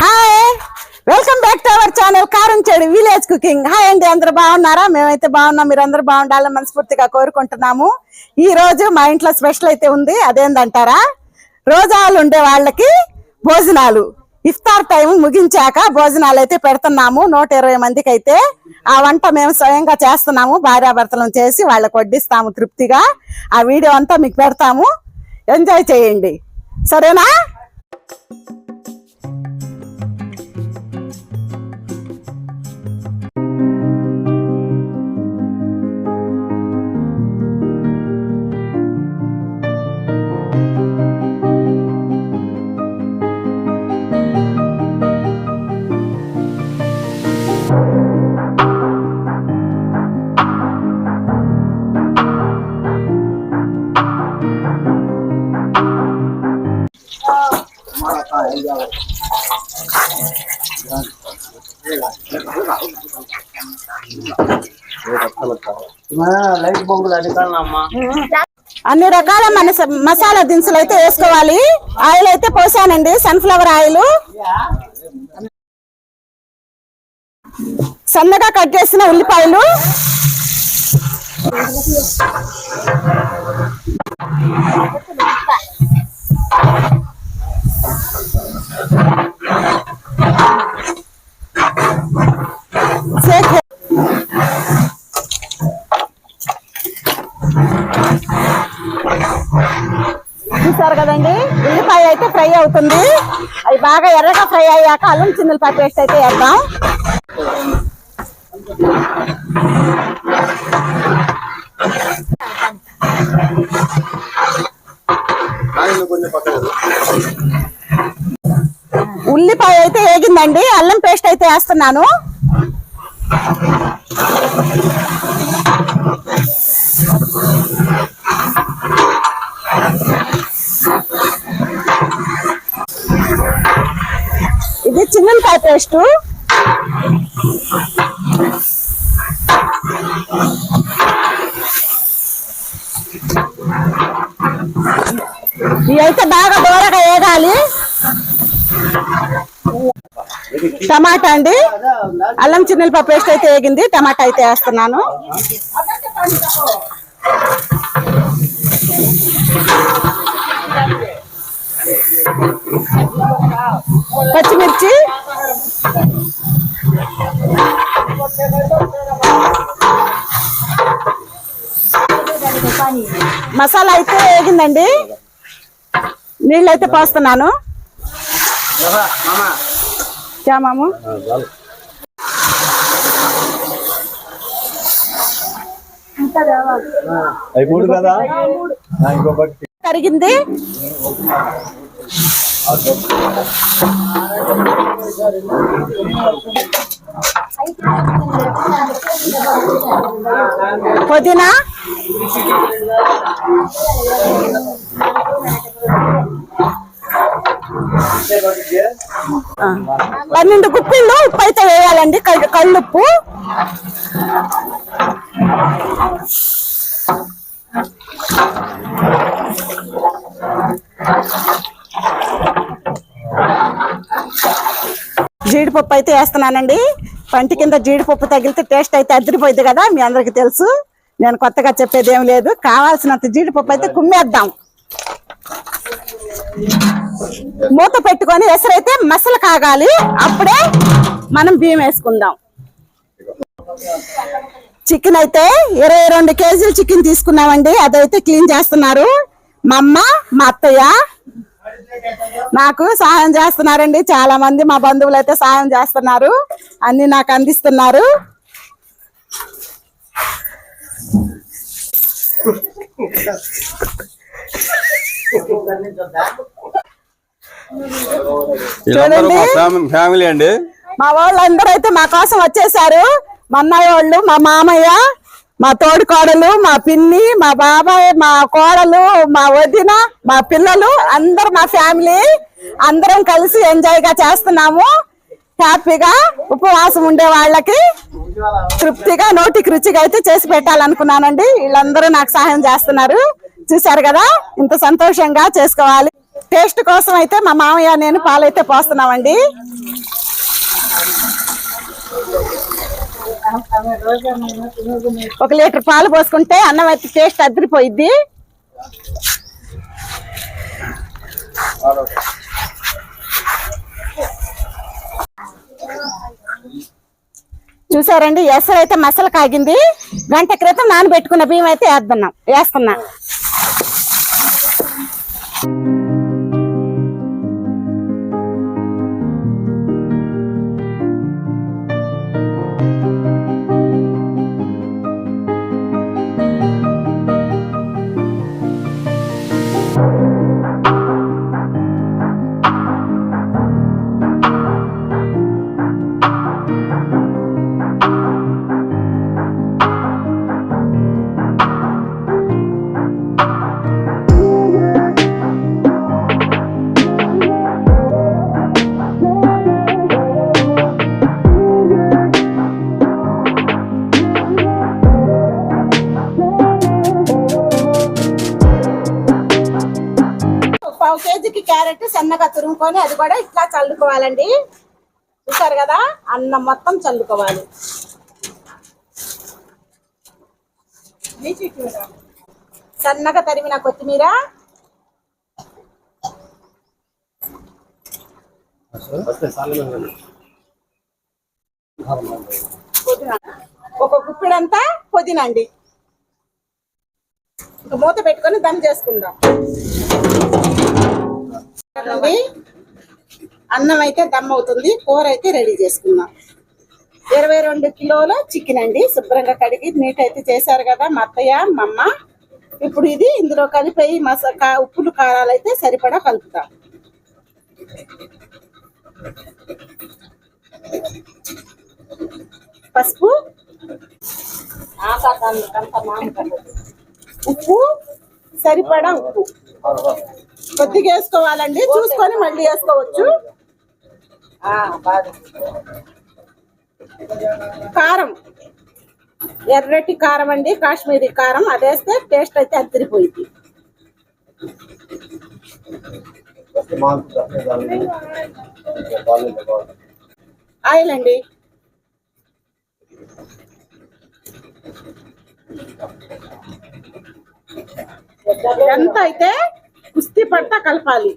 Hi welcome back to our channel కారం చెడు village cooking hi అండి అందరు బాగున్నారా? మేమైతే బాగున్నాం మీరు అందరు బాగుండాలని మనస్ఫూర్తిగా కోరుకుంటున్నాము. ఈ రోజు మా ఇంట్లో స్పెషల్ అయితే ఉంది అదేందంటారా? రోజాలు ఉండే వాళ్ళకి భోజనాలు. ఇఫ్తార్ టైం ముగించాక భోజనాలు అయితే పెడుతున్నాము నూట ఇరవై మందికి అయితే ఆ వంట మేము స్వయంగా చేస్తున్నాము భార్యాభర్తలను చేసి వాళ్ళకు వడ్డిస్తాము తృప్తిగా. ఆ వీడియో అంతా మీకు పెడతాము. ఎంజాయ్ చేయండి. సరేనా? లైట్ బొంగులు అన్ని రకాల మన మసాలా దినుసులు అయితే వేసుకోవాలి. ఆయిల్ అయితే పోసానండి. Sunflower oil. సన్నగా కట్ చేసిన ఉల్లిపాయలు సేక్ చూసారు కదండి ఉల్లిపాయ అయితే అవి బాగా ఎర్రగా ఫ్రై అయ్యాక అల్లం చిన్నపాయ పేస్ట్ అయితే వేద్దాం. ఉల్లిపాయ అయితే వేగిందండి. అల్లం పేస్ట్ అయితే వేస్తున్నాను. పేస్ట్. ఇవి అయితే బాగా దూరగా వేగాలి. టమాటా అండి. అల్లం చిన్నపాయ పేస్ట్ అయితే వేగింది. టమాటా అయితే వేస్తున్నాను. పచ్చిమిర్చి. మసాలా అయితే వేగిందండి. నీళ్ళు అయితే పోస్తున్నాను అయిపోడు కదా? కరిగింది. పుదీనా పన్నెండు గుప్పిళ్ళు ఉప్పు అయితే వేయాలండి కళ్ళు కళ్ళుప్పు. జీడిపప్పు అయితే వేస్తున్నానండి. పంటి కింద జీడిపప్పు తగిలితే టేస్ట్ అయితే అదిరిపోయింది కదా మీ అందరికి తెలుసు. నేను కొత్తగా చెప్పేది ఏం లేదు. కావాల్సినంత జీడిపప్పు అయితే కుమ్మేద్దాం. మూత పెట్టుకొని ఎసరైతే మసలు కాగాలి. అప్పుడే మనం బియ్యం వేసుకుందాం. చికెన్ అయితే ఇరవై రెండు కేజీలు చికెన్ తీసుకున్నామండి. అదైతే క్లీన్ చేస్తున్నారు. మా అమ్మ మా అత్తయ్య నాకు సహాయం చేస్తున్నారండి. చాలా మంది మా బంధువులు అయితే సహాయం చేస్తున్నారు. అన్ని నాకు అందిస్తున్నారు. మా ఫ్యామిలీ అండి. మా వాళ్ళందరూ అయితే మా కోసం వచ్చేసారు. మా అన్నయ్య వాళ్ళు మా మామయ్య మా తోడి కోడలు మా పిన్ని మా బాబాయ్ మా కోడలు మా వదిన మా పిల్లలు అందరు మా ఫ్యామిలీ అందరం కలిసి ఎంజాయ్గా చేస్తున్నాము. హ్యాపీగా ఉపవాసం ఉండే వాళ్ళకి తృప్తిగా నోటికి రుచిగా అయితే చేసి పెట్టాలనుకున్నానండి. వీళ్ళందరూ నాకు సహాయం చేస్తున్నారు. చూశారు కదా? ఇంత సంతోషంగా చేసుకోవాలి. టేస్ట్ కోసం అయితే మా మామయ్య నేను పాలైతే పోస్తున్నామండి. ఒక లీటర్ పాలు పోసుకుంటే అన్నం అయితే టేస్ట్ అదిరిపోయిద్ది. చూసారండి ఎసరు అయితే మసలు కాగింది. గంట క్రితం నానబెట్టుకున్న బియ్యం అయితే వేస్తున్నాం వేస్తున్నా. పెట్టి సన్నగా తురుముకొని అది కూడా ఇట్లా చల్లుకోవాలండి. చూసారు కదా? అన్నం మొత్తం చల్లుకోవాలి. సన్నగా తరిమిన కొత్తిమీర. ఒక గుప్పిడంతా పుదీనా అండి. ఇంకా మూత పెట్టుకొని దమ్ చేసుకుందాం. అన్నం అయితే దమ్ అవుతుంది కూర అయితే రెడీ చేసుకుందాం ఇరవై రెండు కిలోల చికెన్ అండి శుభ్రంగా కడిగి నీట్ అయితే చేశారు కదా మా అత్తయ్య మా అమ్మ. ఇప్పుడు ఇది ఇందులో కలిపి మసా ఉప్పులు కారాలు అయితే సరిపడా కలుపుతాం. పసుపు ఉప్పు సరిపడా ఉప్పు. కొద్దిగా వేసుకోవాలండి చూసుకొని మళ్ళీ వేసుకోవచ్చు. కారం. ఎర్రటి కారం అండి కాశ్మీరీ కారం. అదేస్తే టేస్ట్ అయితే అద్దరిపోయింది. ఆయిల్ అండి. ఇదంతా అయితే కుస్తీ పడతా కలపాలి.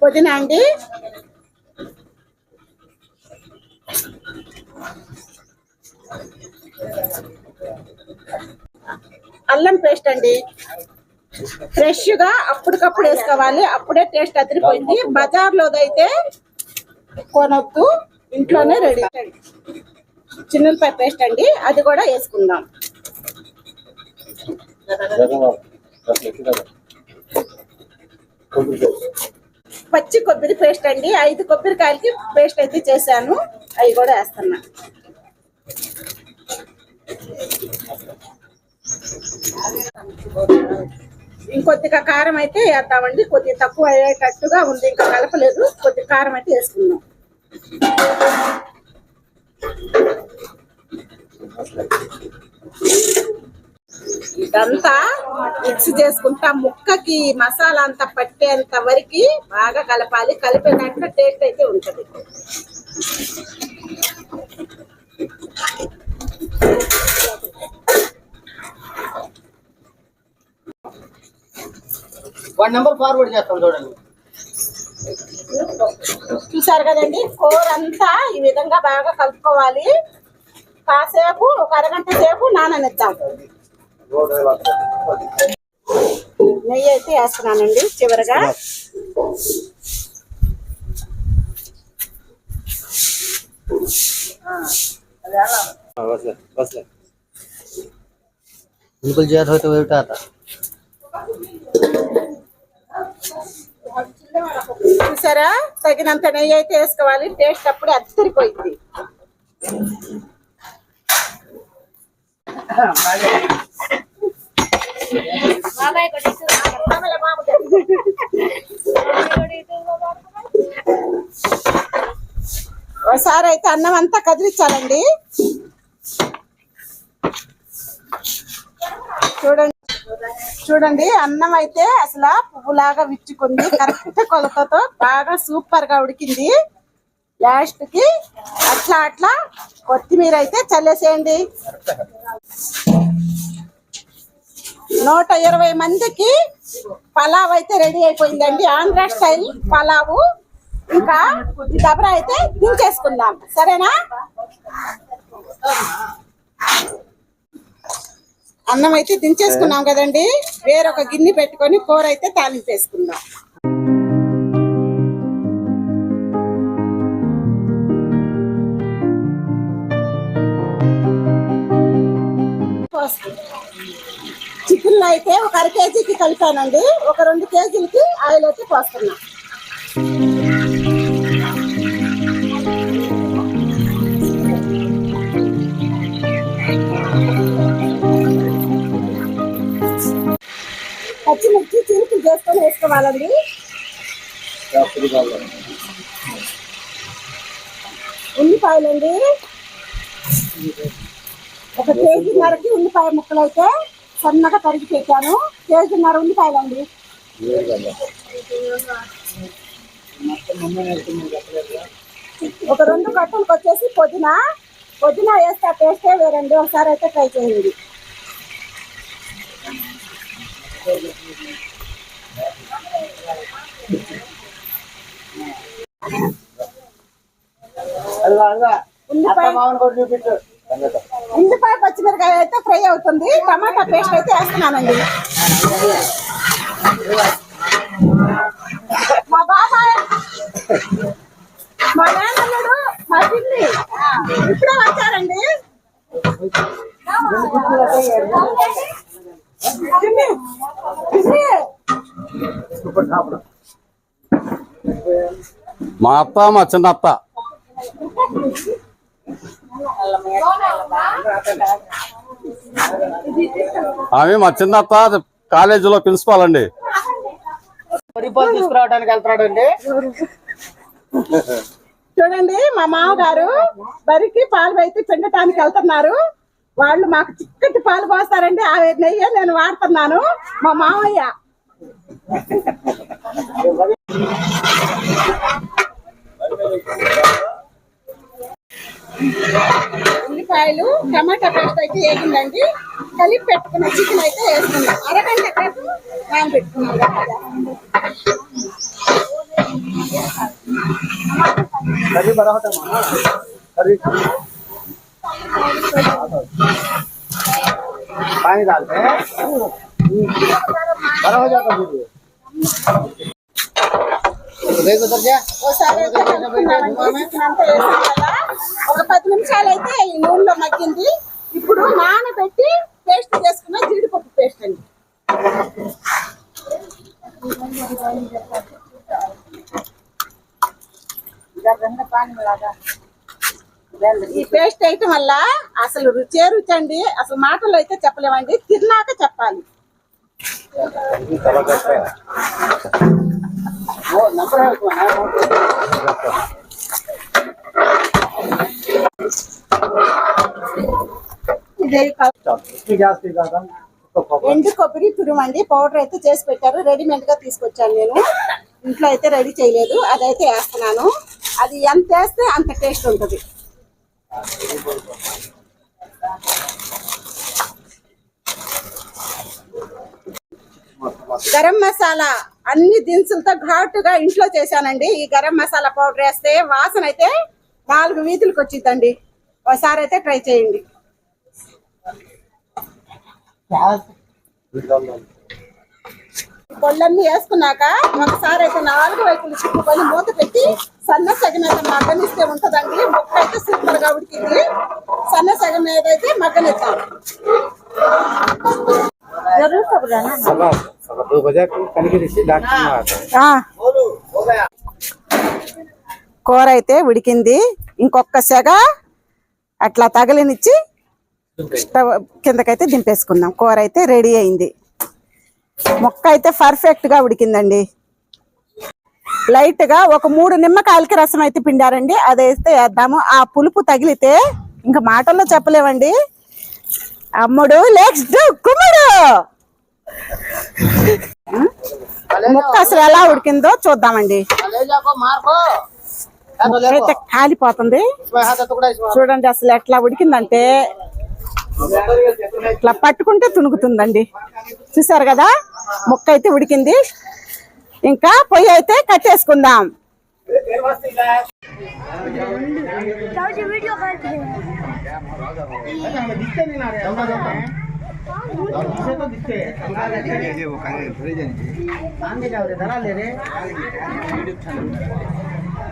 పుదీనా అండి. అల్లం పేస్ట్ అండి. ఫ్రెష్గా అప్పటికప్పుడు వేసుకోవాలి. అప్పుడే టేస్ట్ అదిరిపోయింది. బజార్ లోదైతే కొనొద్దు. ఇంట్లోనే రెడీ. చిన్నపాయ పేస్ట్ అండి. అది కూడా వేసుకుందాం. పచ్చి కొబ్బరి పేస్ట్ అండి. ఐదు కొబ్బరికాయలకి పేస్ట్ అయితే చేశాను. అవి కూడా వేస్తున్నా. ఇంకొద్దిగా కారం అయితే వేద్దామండి. కొద్దిగా తక్కువ అయ్యేటట్టుగా ఉంది. ఇంకా కలపలేదు. కొద్దిగా కారం అయితే వేసుకుందాం. ఇదంతా మిక్స్ చేసుకుంటా. ముక్కకి మసాలా అంతా పట్టేంత వరకు బాగా కలపాలి. కలిపినట్టు టేస్ట్ అయితే ఉంటది. వన్ నెంబర్ ఫార్వర్డ్ చేస్తాం చూడండి. చూసారు కదండి? కూర అంతా ఈ విధంగా బాగా కలుపుకోవాలి. కాసేపు ఒక అరగంట సేపు నాననిద్దాం. నెయ్యి అయితే వేస్తున్నానండి చివరిగా बिल्कुल ज्यादा हो तो वही उठाता చూసారా తగినంత నెయ్యి అయితే వేసుకోవాలి టేస్ట్ అప్పుడే అద్దరిపోయింది ఒకసారి అయితే అన్నం అంతా కదిలించాలండి చూడండి చూడండి అన్నం అయితే అసలు పువ్వులాగా విచ్చుకుంది. కరెక్ట్ కొలతతో బాగా సూపర్గా ఉడికింది. లాస్ట్కి అట్లా అట్లా కొత్తిమీర అయితే చల్లేసేయండి. నూట ఇరవై మందికి పలావ్ అయితే రెడీ అయిపోయిందండి. ఆంధ్ర స్టైల్ పలావు. ఇంకా దబరా అయితే దించేసుకుందాం. సరేనా? అన్నం అయితే దించేసుకున్నాం కదండి. వేరొక గిన్నె పెట్టుకొని కూర అయితే తాలింపేసుకుందాం. చికెన్ అయితే ఒక అర కేజీకి కలిపానండి. ఒక రెండు కేజీలకి ఆయిల్ అయితే పోస్తున్నా. పచ్చిమిర్చి చిలుకులు చేసుకొని వేసుకోవాలండి. ఉల్లిపాయలండి. ఒక కేజీన్నరకి ఉల్లిపాయ ముక్కలు అయితే సన్నగా తరిగి పెట్టాను. కేజీన్నర ఉల్లిపాయలండి. ఒక రెండు కట్టలకు వచ్చేసి పుదీనా. పుదీనా వేస్తే ఆ టేస్టే వేరండి. ఒకసారి అయితే ట్రై చేయండి. ఉల్లిపాయ ఉల్లిపాయ పచ్చిమిరకాయ అయితే ఫ్రై అవుతుంది. టమాటా పేస్ట్ అయితే వేస్తున్నానండి. మా బాబాయ్ మా నాన్నడు మా పిల్లి ఇప్పుడే వచ్చారండి. మా అత్త మా చిన్న అత్త ఆమె మా చిన్న కాలేజీలో ప్రిన్సిపాల్ అండి. రిపోర్ట్ తీసుకురావడానికి వెళ్తున్నాడు అండి చూడండి మా మామగారు బరికి పాలు అయితే పిండటానికి వెళ్తున్నారు. వాళ్ళు మాకు చిక్కటి పాలు పోస్తారండి ఆ నెయ్యి నేను వాడుతున్నాను. మా మామయ్య. ఉల్లిపాయలు టమాటా పేస్ట్ అయితే వేగిందండి కలిపి పెట్టుకున్న చికెన్ అయితే వేసుకున్నాం అరగంట క్రితం నానబెట్టుకున్నాం కదా. कभी बड़ा होता मामा कभी पानी डालते हैं बड़ा हो जाता फिर ये। देख उधर जा ఒకసారి అయితే ఒక పది నిమిషాలు అయితే ఈ నూనెలో మగ్గింది. ఇప్పుడు నానబెట్టి పేస్ట్ చేసుకున్న జీడిపప్పు పేస్ట్ అండి. ఈ పేస్ట్ వేయటం వల్ల అసలు రుచే రుచి అండి. అసలు మాటలు అయితే చెప్పలేమండి. తిన్నాక చెప్పాలి. ఎండు కొబ్బరి తురుమండి? పౌడర్ అయితే చేసి పెట్టారు. రెడీమేడ్గా తీసుకొచ్చాను నేను. ఇంట్లో అయితే రెడీ చేయలేదు. అదైతే వేస్తున్నాను. అది ఎంత వేస్తే అంత టేస్ట్ ఉంటుంది. గరం మసాలా అన్ని దినుసులతో ఘాటుగా ఇంట్లో చేశానండి. ఈ గరం మసాలా పౌడర్ వేస్తే వాసన అయితే నాలుగు వీధులకు వచ్చిందండి. ఒకసారి అయితే ట్రై చేయండి. పళ్ళన్నీ వేసుకున్నాక ఒకసారి అయితే నాలుగు వైపులు చుట్టుకొని మూత పెట్టి సన్న సగం అయితే మగ్గనిస్తే ఉంటదండి. ముక్క అయితే సూపర్గా ఉడికింది. సన్న సగం మీద అయితే మగ్గనిద్దాం. కూర అయితే ఉడికింది. ఇంకొక సెగ అట్లా తగలనిచ్చి స్టవ్ కిందకైతే దింపేసుకుందాం. కూర అయితే రెడీ అయింది. మొక్క అయితే పర్ఫెక్ట్గా ఉడికిందండి. లైట్గా ఒక మూడు నిమ్మకాయలకి రసం అయితే పిండారండి. అదైతే వేద్దాము. ఆ పులుపు తగిలితే ఇంకా మాటల్లో చెప్పలేమండి. అమ్ముడు లెక్స్ డు కుమ్ముడు. ముక్క అసలు ఎలా ఉడికిందో చూద్దామండి. అయితే కాలిపోతుంది. చూడండి అసలు ఎట్లా ఉడికిందంటే ఇట్లా పట్టుకుంటే తునుగుతుందండి చూసారు కదా? ముక్క అయితే ఉడికింది. ఇంకా పొయ్యి అయితే కట్టేసుకుందాం. वो